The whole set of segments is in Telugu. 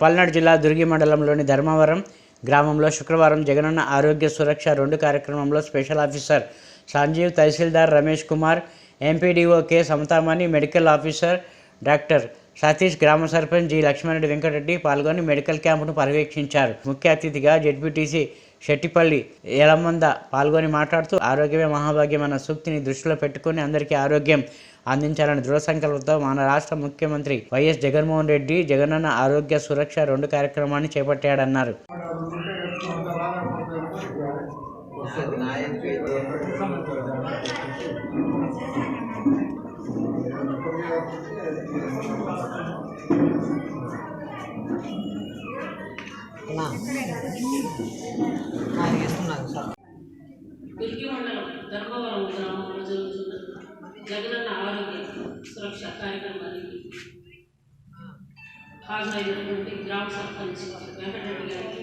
పల్నాడు జిల్లా దుర్గి మండలంలోని ధర్మవరం గ్రామంలో శుక్రవారం జగనన్న ఆరోగ్య సురక్ష రెండు కార్యక్రమంలో special officer Sanjeev tahsildar Ramesh Kumar MPDO K Samathamani medical officer doctor Satish గ్రామ సర్పంచ్ జి లక్ష్మారెడ్డి వెంకటరెడ్డి పాల్గొని మెడికల్ క్యాంపును పర్యవేక్షించారు. ముఖ్య అతిథిగా జెడ్పీటీసీ షెట్టిపల్లి ఎలమంద పాల్గొని మాట్లాడుతూ ఆరోగ్యమే మహాభాగ్యం అన్న సూక్తిని దృష్టిలో పెట్టుకుని అందరికీ ఆరోగ్యం అందించాలని దృఢ సంకల్పంతో మన రాష్ట్ర ముఖ్యమంత్రి వైఎస్ జగన్మోహన్ రెడ్డి జగనన్న ఆరోగ్య సురక్ష రెండు కార్యక్రమాన్ని చేపట్టాడన్నారు. ఇస్తున్నాను మండలం ధర్మవరం గ్రామంలో జరుగుతున్న జగనన్న ఆరోగ్య సురక్ష కార్యక్రమానికి హాజరైనటువంటి గ్రామ సర్పంచ్ వెంకటరెడ్డి గారికి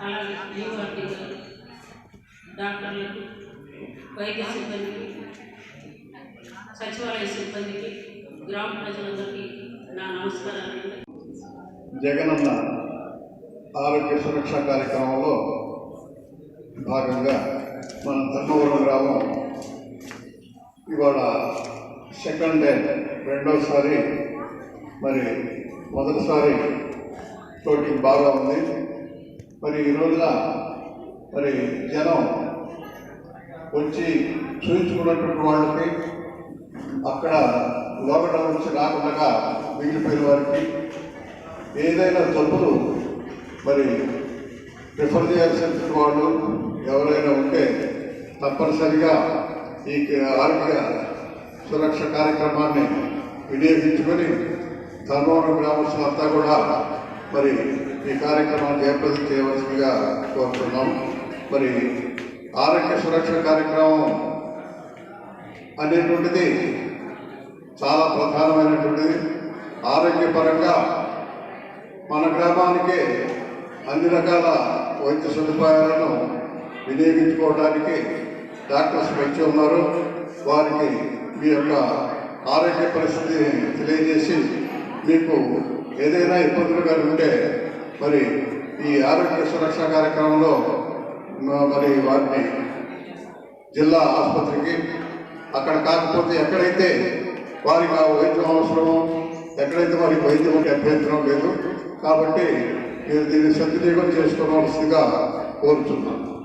అలాగే యూఆర్టీ గారు డాక్టర్లకు వైద్య సిబ్బందికి సచివాలయ సిబ్బందికి గ్రామ ప్రజలందరికీ నా నమస్కారాలు. జగనన్న ఆరోగ్య సురక్ష కార్యక్రమంలో భాగంగా మన ధర్మవరం గ్రామం ఇవాళ సెకండ్ డే రెండోసారి మరి మొదటిసారి తోటి బాగా ఉంది. మరి ఈ రోజున మరి జనం వచ్చి చూయించుకున్నటువంటి వాళ్ళకి అక్కడ లాక్డౌన్ నుంచి రాకుండా మిగిలిపోయిన వారికి ఏదైనా తప్పులు మరి రిఫర్ చేయాల్సిన వాళ్ళు ఎవరైనా ఉంటే తప్పనిసరిగా ఈ ఆరోగ్య సురక్ష కార్యక్రమాన్ని వినియోగించుకొని ధర్మవరం గ్రామస్తులంతా కూడా మరి ఈ కార్యక్రమాన్ని ఏర్పాటు చేయవలసిందిగా కోరుతున్నాం. మరి ఆరోగ్య సురక్ష కార్యక్రమం అనేటువంటిది చాలా ప్రధానమైనటువంటిది. ఆరోగ్యపరంగా మన గ్రామానికే అన్ని రకాల వైద్య సదుపాయాలను వినియోగించుకోవడానికి డాక్టర్స్ వచ్చి ఉన్నారు. వారికి మీ యొక్క ఆరోగ్య పరిస్థితిని తెలియజేసి మీకు ఏదైనా ఇబ్బందులు కలిగి ఉంటే మరి ఈ ఆరోగ్య సురక్ష కార్యక్రమంలో మరి వారిని జిల్లా ఆసుపత్రికి అక్కడ కాకపోతే ఎక్కడైతే వారికి ఆ వైద్యం అవసరమో ఎక్కడైతే వారికి వైద్యం ఉంటే అభ్యంతరం లేదు. కాబట్టి మీరు దీన్ని సద్వినియోగం చేసుకోవాల్సిందిగా కోరుతున్నాను.